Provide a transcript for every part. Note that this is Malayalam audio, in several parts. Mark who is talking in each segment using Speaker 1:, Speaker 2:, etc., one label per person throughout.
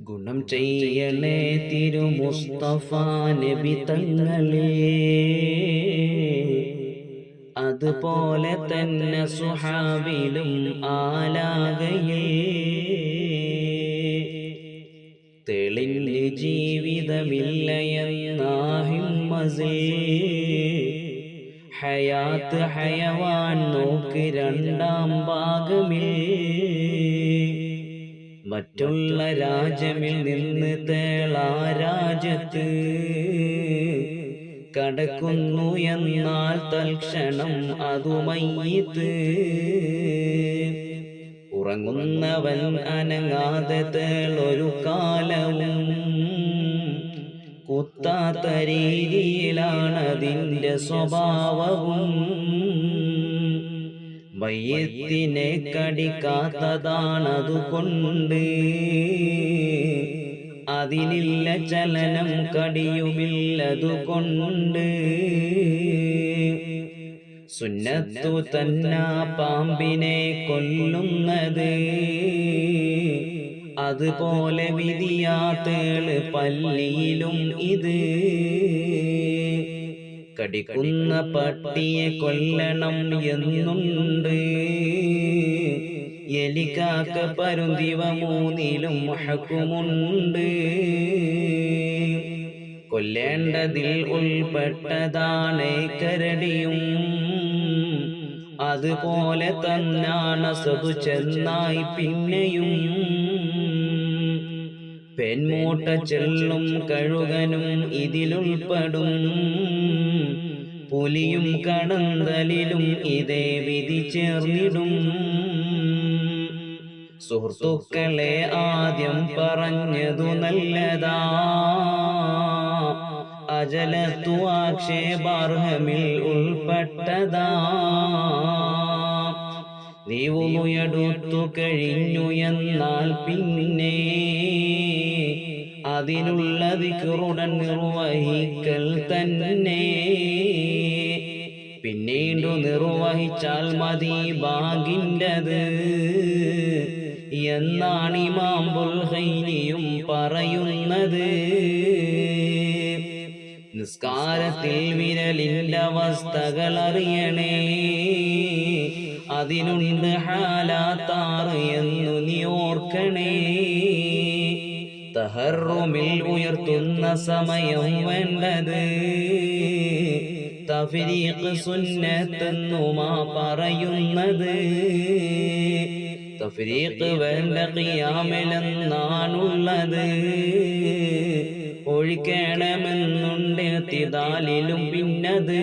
Speaker 1: ഗുണം ചെയ്യണേ തിരു മുസ്തഫ നബി തങ്ങളെ. അതുപോലെ തന്നെ സുഹാവിലും ആലാകയേ. തെളിഞ്ഞ് ജീവിതമില്ലയെന്നാഹിമ്മസിൽ ഹയാത്ത് ഹയവാൻ നോക്ക് രണ്ടാം ഭാഗമിൽ മറ്റുള്ള രാജ്യമിൽ നിന്ന് തേളാ രാജ്യത്ത് കടക്കുന്നു എന്നാൽ തൽക്ഷണം അതുമയ്യത്ത്. ഉറങ്ങുന്നവൻ അനങ്ങാതെ തേളൊരു കാലവും കുത്താത്ത രീതിയിലാണതിന്റെ സ്വഭാവവും. മയ്യത്തിനെ കടിക്കാത്തതാണതുകൊണ്ട് അതിനില്ല ചലനം കടിയുമില്ലതുകൊണ്ട് സുന്നത്തു തന്ന പാമ്പിനെ കൊല്ലുന്നത് അതുപോലെ വിധിയാത്തേൾ പല്ലിയിലും ഇത് കടിക്കുന്ന പട്ടിയെ കൊല്ലണം എന്നുണ്ട്. എലിക്കാക്ക പരുന്തിവ മൂന്നിലും ഹക്കുമുണ്ട് കൊല്ലേണ്ടതിൽ ഉൾപ്പെട്ടതാണ് കരടിയും. അതുപോലെ തന്നാണ് സതു ചെന്നായി പിന്നെയും. പെൺമൂട്ട ചെല്ലും കഴുകനും ഇതിലുൾപ്പെടും. പുലിയും കടന്തലിലും ഇതേ വിധി ചേർന്നിടും. സുഹൃത്തുക്കളെ ആദ്യം പറഞ്ഞതു നല്ലതാ. അജലത്തു ആക്ഷേപാർഹമിൽ ഉൾപ്പെട്ടതാ. നീവുമുയടുത്തു കഴിഞ്ഞു എന്നാൽ പിന്നെ അതിനുള്ള ദിക്കറുടൻ നിർവഹിക്കൽ തന്നെ. പിന്നീടു നിർവഹിച്ചാൽ മതി ബാഗിന്റെത്. എന്നാണ് ഇമാം ഹൈനിയും പറയുന്നത്. നിസ്കാരത്തിൽ വിരലിന്റെ അവസ്ഥകൾ അറിയണേ. അതിനുണ്ട് ഹാലാത്താറ് എന്നു നീ ഓർക്കണേ. തഹറുമിൽ ഉയർത്തുന്ന സമയം വേണ്ടത്. തഫരീഖ് സുന്നത്തെന്നുമാ പറയുന്നത്. തഫരീഖ് വേണ്ട ഖിയാമിലെന്നാണുള്ളത്. ഒഴിക്കണമെന്നുണ്ട് തിദാലിലും പിന്നത്.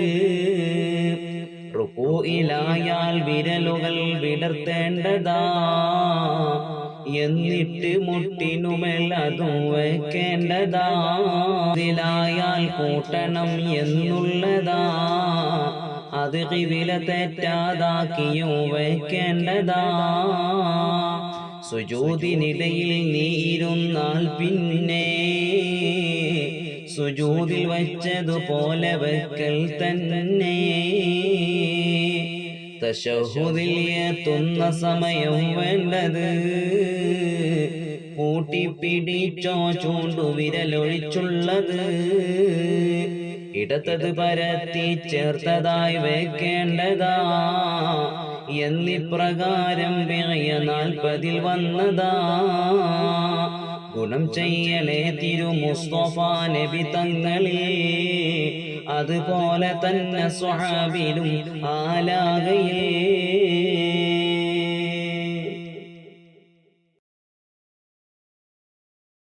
Speaker 1: റുക്കൂയിലായാൽ വിരലുകൾ വിടർത്തേണ്ടതാ. എന്നിട്ട് മുട്ടിനുമെല്ലതും വയ്ക്കേണ്ടതാ ഇതിലായാൽ കൂട്ടണം എന്നുള്ളതാ. അത് കിവില തെറ്റാതാക്കിയും വയ്ക്കേണ്ടതാ സുജൂതിനിടയിൽ നീ ഇരുന്നാൽ പിന്നെ സുജൂതിൽ വച്ചതുപോലെ വെക്കൽ തന്നെ. തശഹുദിൽ എത്തുന്ന സമയം വേണ്ടത്. കൂട്ടിപ്പിടിച്ചോ ചൂണ്ടു വിരലൊഴിച്ചുള്ളത് ഇടത്തത് പരത്തി ചേർത്തതായി വെക്കേണ്ടതാ. എന്നിപ്രകാരം വേയ നാൽപ്പതിൽ വന്നതാ. ഗുണം ചെയ്യലേ തിരു മുസ്തഫ നബി തങ്ങളെ. അതുപോലെ തന്നെ സ്വഹാബിലും ആലാകയേ